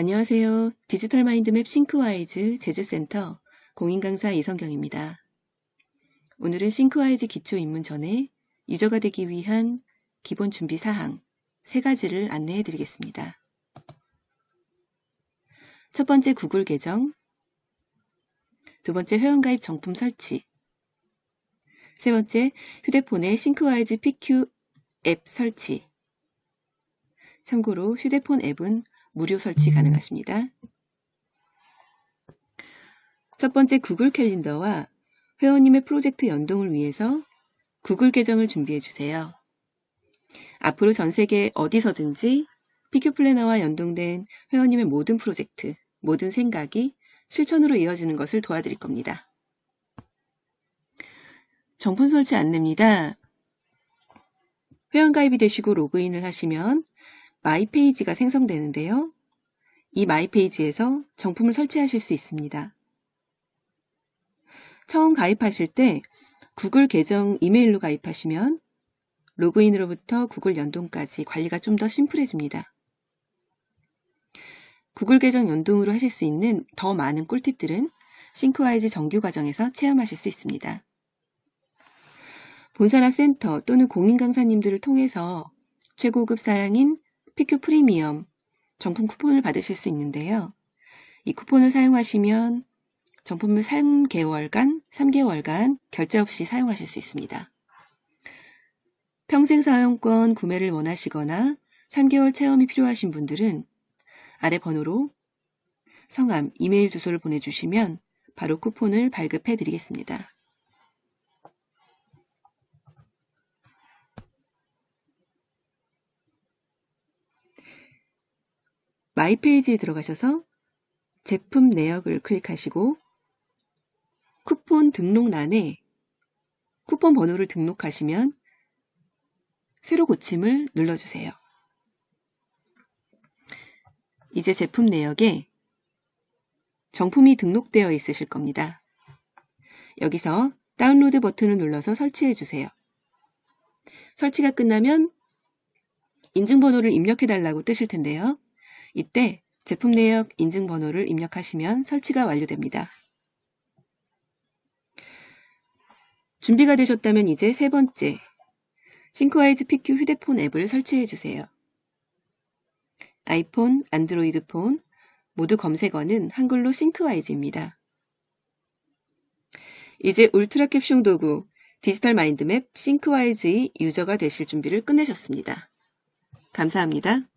안녕하세요. 디지털 마인드맵 싱크와이즈 제주센터 공인강사 이성경입니다. 오늘은 싱크와이즈 기초 입문 전에 유저가 되기 위한 기본 준비 사항 세 가지를 안내해 드리겠습니다. 첫 번째 구글 계정, 두 번째 회원가입 정품 설치, 세 번째 휴대폰에 싱크와이즈 PQ 앱 설치. 참고로 휴대폰 앱은 무료 설치 가능하십니다. 첫 번째 구글 캘린더와 회원님의 프로젝트 연동을 위해서 구글 계정을 준비해 주세요. 앞으로 전 세계 어디서든지 PQ 플래너와 연동된 회원님의 모든 프로젝트, 모든 생각이 실천으로 이어지는 것을 도와드릴 겁니다. 정품 설치 안내입니다. 회원가입이 되시고 로그인을 하시면 마이 페이지가 생성되는데요. 이 마이 페이지에서 정품을 설치하실 수 있습니다. 처음 가입하실 때 구글 계정 이메일로 가입하시면 로그인으로부터 구글 연동까지 관리가 좀 더 심플해집니다. 구글 계정 연동으로 하실 수 있는 더 많은 꿀팁들은 싱크와이즈 정규 과정에서 체험하실 수 있습니다. 본사나 센터 또는 공인 강사님들을 통해서 최고급 사양인 PQ 프리미엄 정품 쿠폰을 받으실 수 있는데요. 이 쿠폰을 사용하시면 정품을 3개월간, 3개월간 결제 없이 사용하실 수 있습니다. 평생 사용권 구매를 원하시거나 3개월 체험이 필요하신 분들은 아래 번호로 성함, 이메일 주소를 보내주시면 바로 쿠폰을 발급해 드리겠습니다. 마이 페이지에 들어가셔서 제품 내역을 클릭하시고 쿠폰 등록란에 쿠폰 번호를 등록하시면 새로 고침을 눌러주세요. 이제 제품 내역에 정품이 등록되어 있으실 겁니다. 여기서 다운로드 버튼을 눌러서 설치해 주세요. 설치가 끝나면 인증번호를 입력해 달라고 뜨실 텐데요. 이때 제품 내역 인증 번호를 입력하시면 설치가 완료됩니다. 준비가 되셨다면 이제 세 번째, 싱크와이즈 PQ 휴대폰 앱을 설치해 주세요. 아이폰, 안드로이드 폰 모두 검색어는 한글로 싱크와이즈입니다. 이제 울트라 캡숑 도구 디지털 마인드맵 싱크와이즈의 유저가 되실 준비를 끝내셨습니다. 감사합니다.